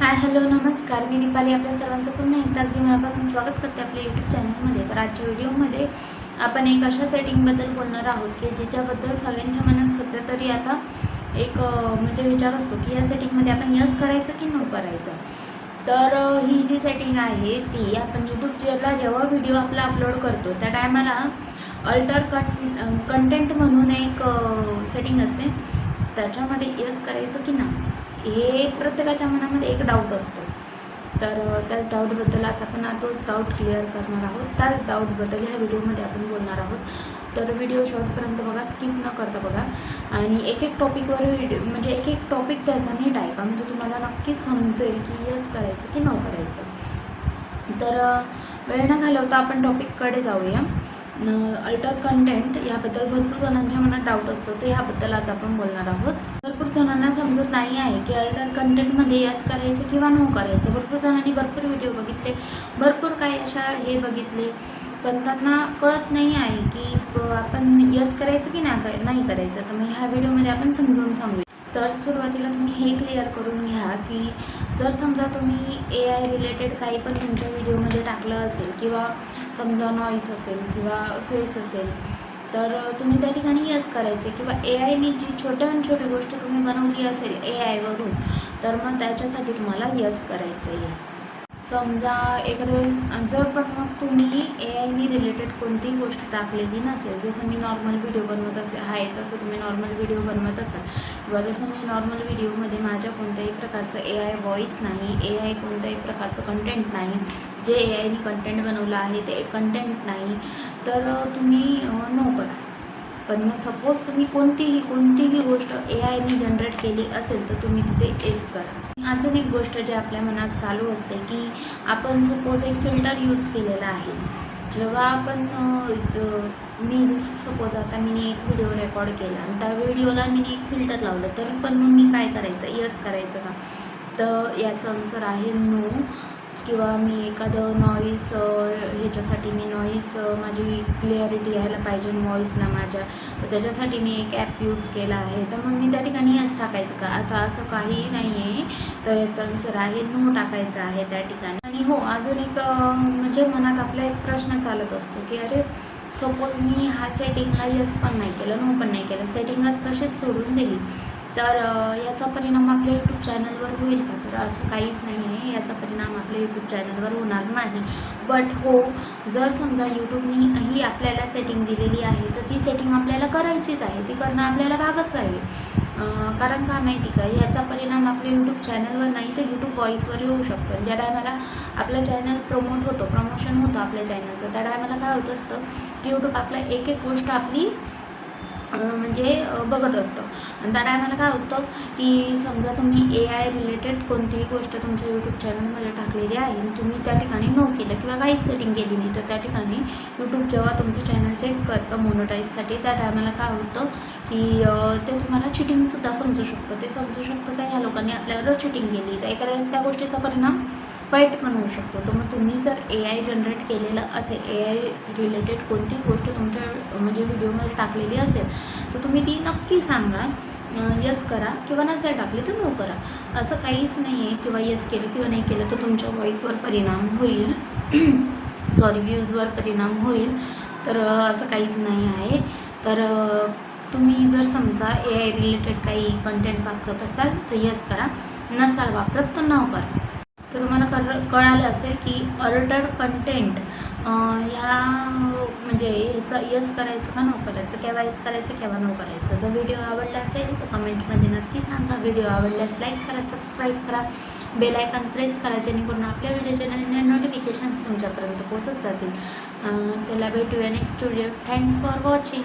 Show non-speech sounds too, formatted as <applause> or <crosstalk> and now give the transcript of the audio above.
Hi hello नमस्कार. मी दीपाली आपल्या सर्वांचं पुन्हा एकदा अगदी मनापासून स्वागत करते आपल्या यूट्यूब चॅनलमध्ये तर आजच्या व्हिडिओमध्ये आपण एक अशा सेटिंगबद्दल बोलणार आहोत की ज्याच्याबद्दल सगळ्यांच्या मनात सध्या तरी आता एक म्हणजे विचार असतो की या सेटिंगमध्ये आपण यस करायचं की नो करायचं. तर ही जी सेटिंग आहे ती आपण यूट्यूबला जेव्हा व्हिडिओ आपला अपलोड करतो त्या टायमाला अल्टर कं कंटेंट म्हणून एक सेटिंग असते. त्याच्यामध्ये यस करायचं की नाही हे प्रत्येकाच्या मनामध्ये एक डाऊट असतो. तर त्याच डाऊटबद्दल आज आपण तोच डाऊट क्लिअर करणार आहोत. त्याच डाऊटबद्दल ह्या व्हिडिओमध्ये आपण बोलणार आहोत. तर व्हिडिओ शॉर्टपर्यंत बघा स्किप न करता बघा. आणि एक एक टॉपिकवर व्हिडिओ म्हणजे एक एक टॉपिक त्याचा नीट ऐका. म्हणजे तुम्हाला नक्की समजेल की यस करायचं की न करायचं. तर वेळ न घालवता आपण टॉपिककडे जाऊया. अल्टर कंटेंट याबद्दल भरपूर जणांच्या मनात डाऊट असतो तर याबद्दल आज आपण बोलणार आहोत. भरपूर जणांना समजत नाही आहे की अल्टर कंटेंटमध्ये यस करायचं किंवा नो करायचं. भरपूर जणांनी भरपूर व्हिडिओ बघितले भरपूर काही अशा हे बघितले. पण त्यांना कळत नाही आहे की आपण यस करायचं की नाही नाही करायचं. तर मग ह्या व्हिडिओमध्ये आपण समजून सांगूया. तर सुरुवातीला तुम्ही हे क्लिअर करून घ्या की जर समजा तुम्ही ए आय रिलेटेड काही पण तुमच्या व्हिडिओमध्ये टाकलं असेल किंवा समजा नॉईस असेल किंवा फेस असेल तर तुम्ही त्या ठिकाणी यस करायचे किंवा ए आयनी जी छोट्याहून छोटी गोष्ट तुम्ही बनवली असेल ए आयवरून तर मग त्याच्यासाठी तुम्हाला यस करायचं आहे समजा एखाद्या वेळेस जर पण मग तुम्ही ए आयनी रिलेटेड कोणतीही गोष्ट टाकलेली नसेल जसं मी नॉर्मल व्हिडिओ बनवत असे आहे तसं तुम्ही नॉर्मल व्हिडिओ बनवत असाल किंवा जसं मी नॉर्मल व्हिडिओमध्ये माझ्या कोणत्याही प्रकारचं ए आय व्हॉईस नाही ए आय कोणत्याही प्रकारचं कंटेंट नाही जे ए आयनी कंटेंट बनवलं आहे ते कंटेंट नाही तर तुम्ही नो करा. पण मग सपोज तुम्ही कोणतीही कोणतीही गोष्ट ए आयने जनरेट केली असेल तर तुम्ही तिथे एस करा. अजून एक गोष्ट जी आपल्या मनात चालू असते की आपण सपोज एक फिल्टर यूज केलेला आहे. जेव्हा आपण मी जसं सपोज आता मी एक व्हिडिओ रेकॉर्ड केला आणि त्या व्हिडिओला मी एक फिल्टर लावलं तरी पण मग मी काय करायचं? यस करायचं का? तर याचं आन्सर आहे नो किंवा मी एखादं नॉईस ह्याच्यासाठी मी नॉईस माझी क्लिअरिटी यायला पाहिजे नॉईसला माझ्या. तर त्याच्यासाठी मी एक ॲप यूज केला आहे. तर मग मी त्या ठिकाणी यस टाकायचं का? आता असं काही नाही आहे तर याचा आन्सर आहे नो टाकायचं आहे त्या ठिकाणी. आणि हो अजून एक म्हणजे मनात आपला एक प्रश्न चालत असतो की अरे सपोज मी हा सेटिंगला यस पण नाही केलं नो पण नाही केलं. सेटिंगच तशीच सोडून दिली. तर याचा परिणाम आपल्या यूट्यूब चॅनलवर होईल का? तर असं काहीच नाही आहे. याचा परिणाम आपल्या यूट्यूब चॅनलवर होणार नाही. बट हो जर समजा यूट्यूबनी ही आपल्याला सेटिंग दिलेली आहे तर ती सेटिंग आपल्याला करायचीच आहे. ती करणं आपल्याला भागच आहे. कारण का माहिती का? याचा परिणाम आपल्या यूट्यूब चॅनलवर नाही तर यूट्यूब व्हॉईसवर होऊ शकतो. ज्या टायमाला आपलं चॅनल प्रमोट होतो प्रमोशन होतं आपल्या चॅनलचं त्या टायमाला काय होत असतं की यूट्यूब आपल्या एक एक गोष्ट आपली म्हणजे बघत असतं. आणि त्या टायमाला काय होतं की समजा तुम्ही ए आय रिलेटेड कोणतीही गोष्ट तुमच्या यूट्यूब चॅनलमध्ये टाकलेली आहे आणि तुम्ही त्या ठिकाणी नो केलं किंवा काहीच सेटिंग केली नाही तर त्या ठिकाणी यूट्यूब जेव्हा तुमचं चॅनल चेक करतं मोनोटाईजसाठी त्या टायमाला काय होतं की ते तुम्हाला चिटिंगसुद्धा समजू शकतं. ते समजू शकतं का या लोकांनी आपल्यावर चिटिंग केली? तर एखाद्या त्या गोष्टीचा परिणाम वाईट पण होऊ शकतो. तर मग तुम्ही जर ए आय जनरेट केलेलं असेल ए आय रिलेटेड कोणतीही गोष्ट तुमच्या म्हणजे व्हिडिओमध्ये टाकलेली असेल तर तुम्ही ती नक्की सांगा. यस करा किंवा नसेल टाकली तर नो करा. असं काहीच नाही आहे किंवा यस केलं किंवा नाही केलं तर तुमच्या व्हॉईसवर परिणाम होईल. <clears throat> सॉरी व्ह्यूजवर परिणाम होईल. तर असं काहीच नाही आहे. तर तुम्ही जर समजा ए आय रिलेटेड काही कंटेंट वापरत असाल तर यस करा. नसाल वापरत तर न करा. तर तुम्हाला कर कळालं असेल की ऑर्डर कंटेंट ह्या म्हणजे याचं यस करायचं का नो करायचं केव्हा यस करायचं केव्हा नो करायचं. जर व्हिडिओ आवडला असेल तर कमेंटमध्ये नक्की सांगा. व्हिडिओ आवडल्यास लाईक करा सबस्क्राईब करा. बेल आयकॉन प्रेस करा जेणेकरून आपल्या व्हिडिओचे नवीन नवीन नोटिफिकेशन्स तुमच्यापर्यंत पोहोचत जातील. चला भेटूया next video thanks for watching